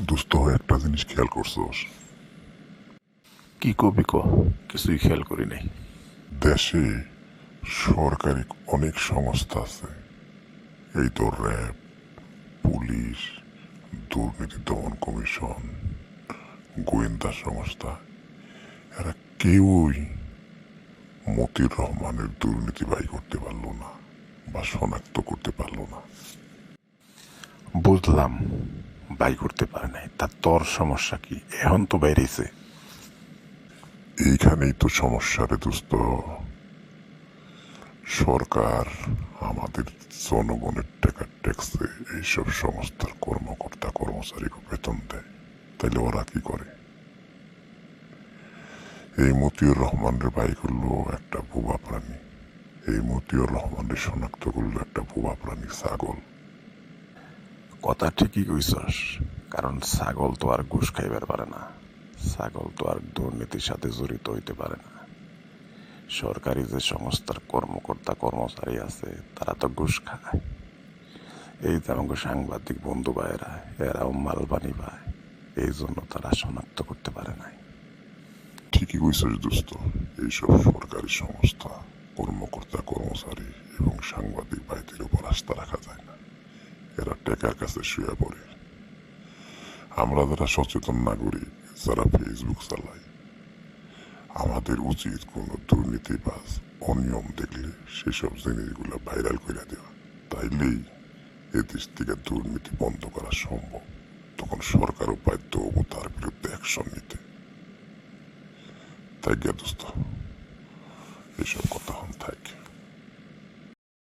দোস্ত একটা জিনিস খেয়াল করছোস। কি কবি ক? কিছুই খেয়াল করি নাই। দেশে সরকারি অনেক সংস্থা আছে। এই তো র্যাব পুলিশ দুর্নীতি দমন কমিশন গোয়েন্দা সংস্থা। এরা কেউই মতির রহমানের দুর্নীতি বাই করতে পারল না বা শনাক্ত করতে পারল না। বুঝলাম। বাই করতে পারে নাই। তা তোর সমস্যা কি? এখন তো বাইরেছে এইখানেই তো সমস্যা রে দোস্ত। সরকার আমাদের জনগণের টাকা ট্যাক্সে এইসব সংস্থার কর্মকর্তা, কর্মচারীকে বেতন দেয়। তাহলে ওরা কি করে? এই মতিউর রহমানের বাই করল একটা বোবা প্রাণী। এই মতিউর রহমানের শনাক্ত করল একটা বোবা প্রাণী, ছাগল। কথা ঠিকই কইছস, কারণ ছাগল তো আর ঘুষ খাইবার পারে না। ছাগল তো আর দুর্নীতির সাথে জড়িত হইতে পারে না। সরকারি যে সংস্থার কর্মকর্তা কর্মচারী আছে, তারা তো ঘুষ খায়। এই আমাকে সাংবাদিক বন্ধু ভাইয়েরা, এরাও মালবানি পায়। এই জন্য তারা শনাক্ত করতে পারে নাই। ঠিকই কইছিস দোস্ত, এইসব সরকারি সংস্থা, কর্মকর্তা, কর্মচারী এবং সাংবাদিক ভাইদের উপর আস্থা রাখা যায়। টেকার কাছে শুয়ে পড়ে। আমরা যারা সচেতন নাগরিক যারা ফেসবুক চালাই আমাদের উচিত কোনো দুর্নীতিবাজ অনিয়ম দেখলে সেসব জিনিসগুলো ভাইরাল করে দেওয়া। তাইলেই এ দেশ থেকে দুর্নীতি বন্ধ করা সম্ভব। তখন সরকারও বাধ্য হব তার বিরুদ্ধে অ্যাকশন নিতে। তাই দোস্ত, এসব কথা হন থাকে।